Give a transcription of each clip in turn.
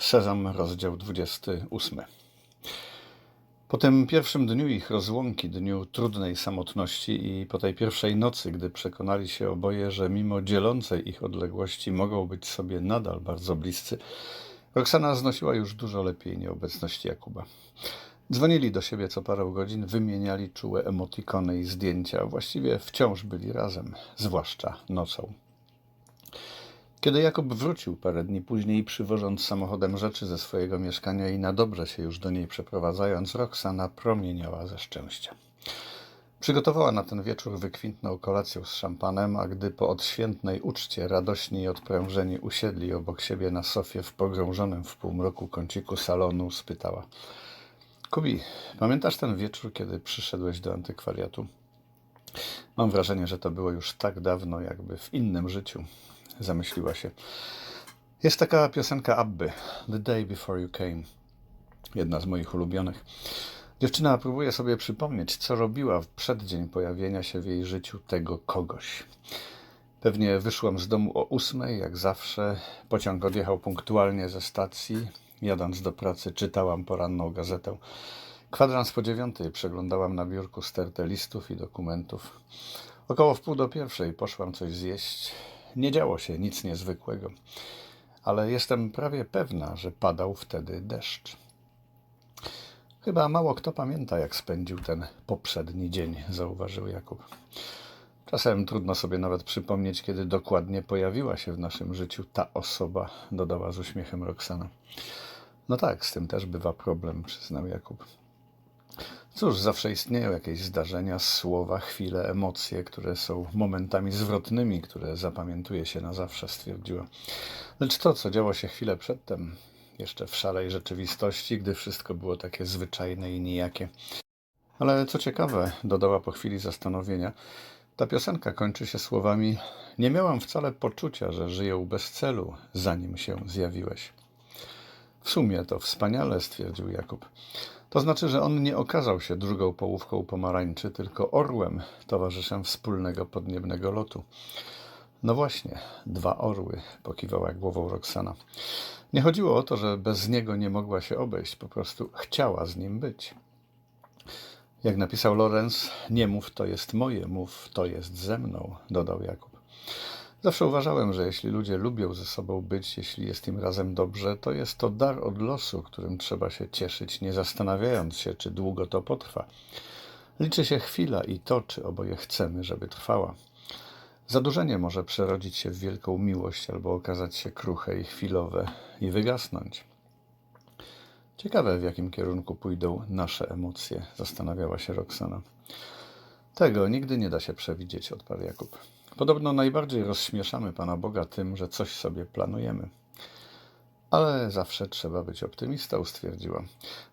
Sezam, rozdział 28. Po tym pierwszym dniu ich rozłąki, dniu trudnej samotności i po tej pierwszej nocy, gdy przekonali się oboje, że mimo dzielącej ich odległości mogą być sobie nadal bardzo bliscy, Roxana znosiła już dużo lepiej nieobecność Jakuba. Dzwonili do siebie co parę godzin, wymieniali czułe emotikony i zdjęcia. Właściwie wciąż byli razem, zwłaszcza nocą. Kiedy Jakub wrócił parę dni później, przywożąc samochodem rzeczy ze swojego mieszkania i na dobrze się już do niej przeprowadzając, Roxana promieniała ze szczęścia. Przygotowała na ten wieczór wykwintną kolację z szampanem, a gdy po odświętnej uczcie radośni i odprężeni usiedli obok siebie na sofie w pogrążonym w półmroku kąciku salonu, spytała – Kubi, pamiętasz ten wieczór, kiedy przyszedłeś do antykwariatu? Mam wrażenie, że to było już tak dawno, jakby w innym życiu. Zamyśliła się. Jest taka piosenka Abby, The Day Before You Came. Jedna z moich ulubionych. Dziewczyna próbuje sobie przypomnieć, co robiła w przeddzień pojawienia się w jej życiu tego kogoś. Pewnie wyszłam z domu o ósmej, jak zawsze. Pociąg odjechał punktualnie ze stacji. Jadąc do pracy, czytałam poranną gazetę. Kwadrans po dziewiątej przeglądałam na biurku stertę listów i dokumentów. Około wpół do pierwszej poszłam coś zjeść. Nie działo się nic niezwykłego, ale jestem prawie pewna, że padał wtedy deszcz. Chyba mało kto pamięta, jak spędził ten poprzedni dzień, zauważył Jakub. Czasem trudno sobie nawet przypomnieć, kiedy dokładnie pojawiła się w naszym życiu ta osoba, dodała z uśmiechem Roxana. No tak, z tym też bywa problem, przyznał Jakub. Cóż, zawsze istnieją jakieś zdarzenia, słowa, chwile, emocje, które są momentami zwrotnymi, które zapamiętuje się na zawsze, stwierdziła. Lecz to, co działo się chwilę przedtem, jeszcze w szalej rzeczywistości, gdy wszystko było takie zwyczajne i nijakie. Ale co ciekawe, dodała po chwili zastanowienia, ta piosenka kończy się słowami: Nie miałam wcale poczucia, że żyję bez celu, zanim się zjawiłeś. W sumie to wspaniale, stwierdził Jakub. To znaczy, że on nie okazał się drugą połówką pomarańczy, tylko orłem, towarzyszem wspólnego podniebnego lotu. No właśnie, dwa orły, pokiwała głową Roxana. Nie chodziło o to, że bez niego nie mogła się obejść, po prostu chciała z nim być. Jak napisał Lorenz, nie mów to jest moje, mów to jest ze mną, dodał Jakub. Zawsze uważałem, że jeśli ludzie lubią ze sobą być, jeśli jest im razem dobrze, to jest to dar od losu, którym trzeba się cieszyć, nie zastanawiając się, czy długo to potrwa. Liczy się chwila i to, czy oboje chcemy, żeby trwała. Zadłużenie może przerodzić się w wielką miłość albo okazać się kruche i chwilowe i wygasnąć. Ciekawe, w jakim kierunku pójdą nasze emocje, zastanawiała się Roxana. Tego nigdy nie da się przewidzieć, odparł Jakub. Podobno najbardziej rozśmieszamy Pana Boga tym, że coś sobie planujemy. Ale zawsze trzeba być optymistą, stwierdziła.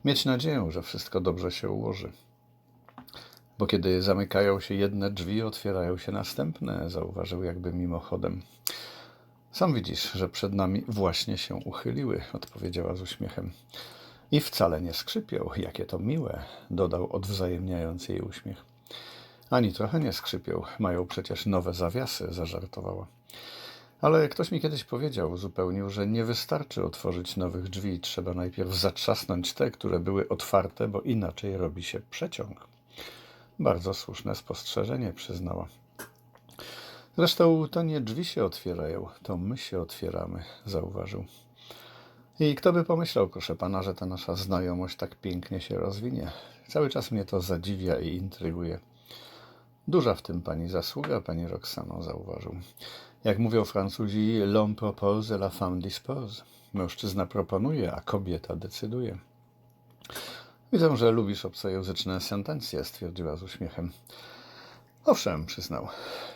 Mieć nadzieję, że wszystko dobrze się ułoży. Bo kiedy zamykają się jedne drzwi, otwierają się następne, zauważył jakby mimochodem. Sam widzisz, że przed nami właśnie się uchyliły, odpowiedziała z uśmiechem. I wcale nie skrzypią, jakie to miłe, dodał odwzajemniając jej uśmiech. Ani trochę nie skrzypią, mają przecież nowe zawiasy, zażartowała. Ale ktoś mi kiedyś powiedział, uzupełnił, że nie wystarczy otworzyć nowych drzwi, trzeba najpierw zatrzasnąć te, które były otwarte, bo inaczej robi się przeciąg. Bardzo słuszne spostrzeżenie, przyznała. Zresztą to nie drzwi się otwierają, to my się otwieramy, zauważył. I kto by pomyślał, proszę pana, że ta nasza znajomość tak pięknie się rozwinie? Cały czas mnie to zadziwia i intryguje. Duża w tym pani zasługa, pani Roxano, zauważył. Jak mówią Francuzi, l'homme propose, la femme dispose. Mężczyzna proponuje, a kobieta decyduje. Widzę, że lubisz obcojęzyczne sentencje, stwierdziła z uśmiechem. Owszem, przyznał.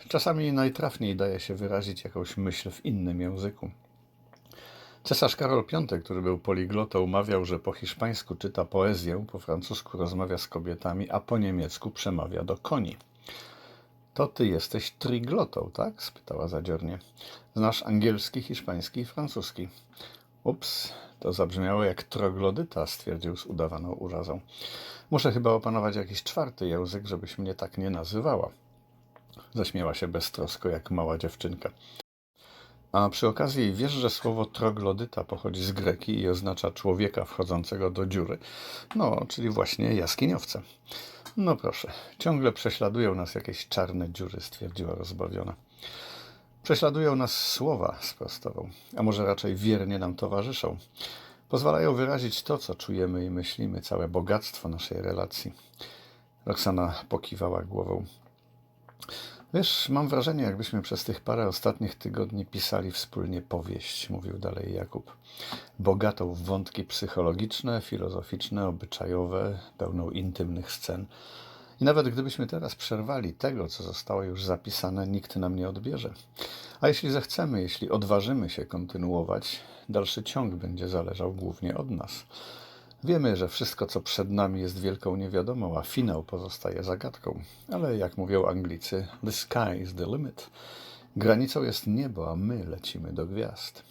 Czasami najtrafniej daje się wyrazić jakąś myśl w innym języku. Cesarz Karol V, który był poliglotą, mawiał, że po hiszpańsku czyta poezję, po francusku rozmawia z kobietami, a po niemiecku przemawia do koni. To ty jesteś triglotą, tak? spytała zadziornie. Znasz angielski, hiszpański i francuski. Ups, to zabrzmiało jak troglodyta, stwierdził z udawaną urazą. Muszę chyba opanować jakiś czwarty język, żebyś mnie tak nie nazywała. Zaśmiała się beztrosko jak mała dziewczynka. A przy okazji wiesz, że słowo troglodyta pochodzi z greki i oznacza człowieka wchodzącego do dziury. No, czyli właśnie jaskiniowca. No proszę, ciągle prześladują nas jakieś czarne dziury, stwierdziła rozbawiona. Prześladują nas słowa, sprostował, a może raczej wiernie nam towarzyszą. Pozwalają wyrazić to, co czujemy i myślimy, całe bogactwo naszej relacji. Roxana pokiwała głową. Wiesz, mam wrażenie, jakbyśmy przez tych parę ostatnich tygodni pisali wspólnie powieść, mówił dalej Jakub. Bogatą w wątki psychologiczne, filozoficzne, obyczajowe, pełną intymnych scen. I nawet gdybyśmy teraz przerwali tego, co zostało już zapisane, nikt nam nie odbierze. A jeśli zechcemy, jeśli odważymy się kontynuować, dalszy ciąg będzie zależał głównie od nas. Wiemy, że wszystko, co przed nami, jest wielką niewiadomą, a finał pozostaje zagadką. Ale jak mówią Anglicy, the sky is the limit. Granicą jest niebo, a my lecimy do gwiazd.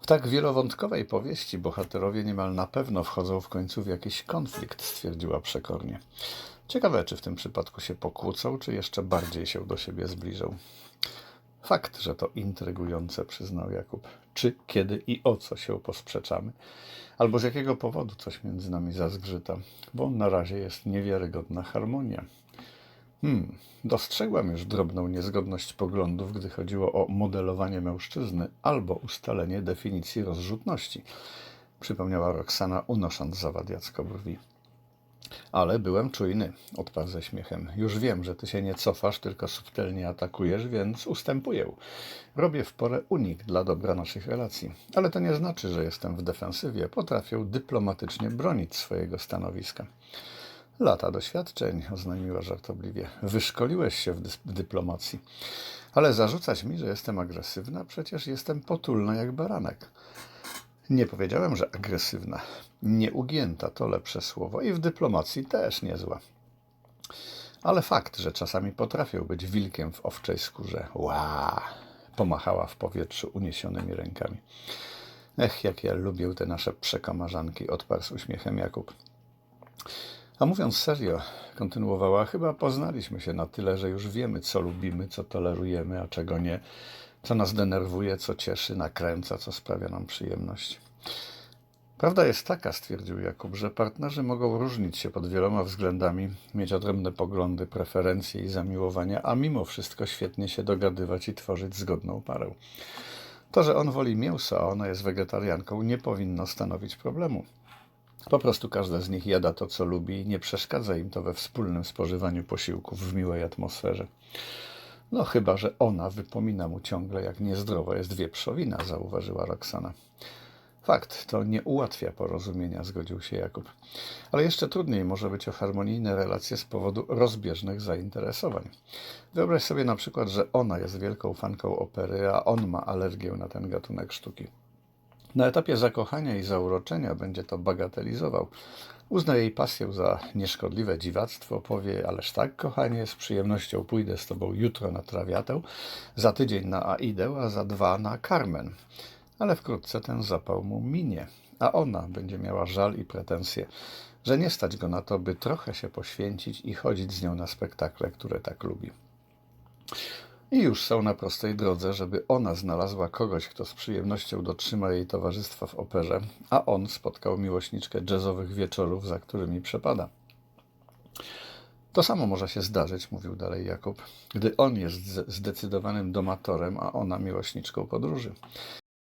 W tak wielowątkowej powieści bohaterowie niemal na pewno wchodzą w końcu w jakiś konflikt, stwierdziła przekornie. Ciekawe, czy w tym przypadku się pokłócą, czy jeszcze bardziej się do siebie zbliżą. Fakt, że to intrygujące, przyznał Jakub. Czy, kiedy i o co się posprzeczamy? Albo z jakiego powodu coś między nami zazgrzyta? Bo na razie jest niewiarygodna harmonia. Hmm, dostrzegłam już drobną niezgodność poglądów, gdy chodziło o modelowanie mężczyzny albo ustalenie definicji rozrzutności, przypomniała Roxana, unosząc zawadiacko brwi. Ale byłem czujny, odparł ze śmiechem. Już wiem, że ty się nie cofasz, tylko subtelnie atakujesz, więc ustępuję. Robię w porę unik dla dobra naszych relacji. Ale to nie znaczy, że jestem w defensywie. Potrafię dyplomatycznie bronić swojego stanowiska. Lata doświadczeń, oznajmiła żartobliwie. Wyszkoliłeś się w, w dyplomacji. Ale zarzucać mi, że jestem agresywna, przecież jestem potulna jak baranek. Nie powiedziałem, że agresywna. Nieugięta to lepsze słowo i w dyplomacji też niezła. Ale fakt, że czasami potrafią być wilkiem w owczej skórze. Ła! Pomachała w powietrzu uniesionymi rękami. Ech, jak ja lubię te nasze przekomarzanki, odparł z uśmiechem Jakub. A mówiąc serio, kontynuowała, chyba poznaliśmy się na tyle, że już wiemy, co lubimy, co tolerujemy, a czego nie, co nas denerwuje, co cieszy, nakręca, co sprawia nam przyjemność. Prawda jest taka, stwierdził Jakub, że partnerzy mogą różnić się pod wieloma względami, mieć odrębne poglądy, preferencje i zamiłowania, a mimo wszystko świetnie się dogadywać i tworzyć zgodną parę. To, że on woli mięso, a ona jest wegetarianką, nie powinno stanowić problemu. Po prostu każda z nich jada to, co lubi i nie przeszkadza im to we wspólnym spożywaniu posiłków w miłej atmosferze. No chyba, że ona wypomina mu ciągle, jak niezdrowa jest wieprzowina, zauważyła Roxana. Fakt, to nie ułatwia porozumienia, zgodził się Jakub. Ale jeszcze trudniej może być o harmonijne relacje z powodu rozbieżnych zainteresowań. Wyobraź sobie na przykład, że ona jest wielką fanką opery, a on ma alergię na ten gatunek sztuki. Na etapie zakochania i zauroczenia będzie to bagatelizował. Uzna jej pasję za nieszkodliwe dziwactwo, powie, ależ tak, kochanie, z przyjemnością pójdę z tobą jutro na trawiatę, za tydzień na Aidę, a za dwa na Carmen. Ale wkrótce ten zapał mu minie, a ona będzie miała żal i pretensje, że nie stać go na to, by trochę się poświęcić i chodzić z nią na spektakle, które tak lubi. I już są na prostej drodze, żeby ona znalazła kogoś, kto z przyjemnością dotrzyma jej towarzystwa w operze, a on spotkał miłośniczkę jazzowych wieczorów, za którymi przepada. To samo może się zdarzyć, mówił dalej Jakub, gdy on jest zdecydowanym domatorem, a ona miłośniczką podróży.